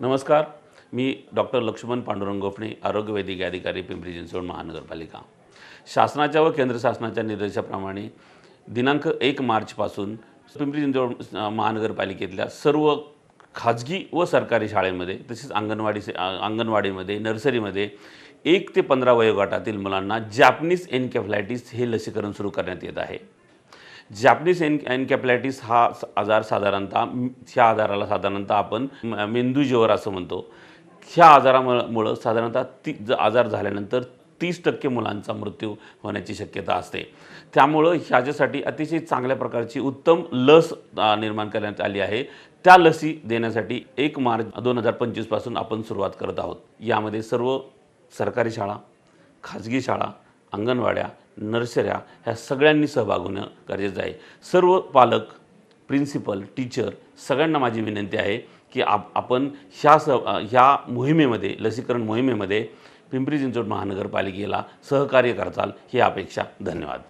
नमस्कार. मी डॉक्टर लक्ष्मण पांडुरंग गोफणे आरोग्य वैद्यकीय अधिकारी पिंपरी चिंचवड महानगरपालिका. शासनाच्या व केंद्र शासनाच्या निर्देशाप्रमाणे दिनांक एक मार्चपासून पिंपरी चिंचवड महानगरपालिकेतल्या सर्व खाजगी व सरकारी शाळेमध्ये तसेच अंगणवाडी अंगणवाडीमध्ये नर्सरीमध्ये एक ते पंधरा वयोगटातील मुलांना जॅपनीज एन्केफ्लायटिस हे लसीकरण सुरू करण्यात येत आहे. जॅपनीज एन एनकॅप्लायटिस हा आजार साधारणतः ह्या आजाराला साधारणतः आपण म- असं म्हणतो. ह्या आजारामुळं मुळं साधारणतः ती ज आजार झाल्यानंतर तीस टक्के मुलांचा मृत्यू होण्याची शक्यता असते. त्यामुळं ह्याच्यासाठी अतिशय चांगल्या प्रकारची उत्तम लस निर्माण करण्यात आली आहे. त्या लसी देण्यासाठी एक मार्च दोन हजार पंचवीसपासून आपण सुरुवात करत आहोत. यामध्ये सर्व सरकारी शाळा खाजगी शाळा अंगणवाड्या नर्सऱ्या ह्या सगळ्यांनी सहभाग होणं गरजेचं आहे. सर्व पालक प्रिन्सिपल टीचर सगळ्यांना माझी विनंती आहे की आप आपण ह्या स ह्या मोहिमेमध्ये लसीकरण मोहिमेमध्ये पिंपरी चिंचवड महानगरपालिकेला सहकार्य करताल ही अपेक्षा. धन्यवाद.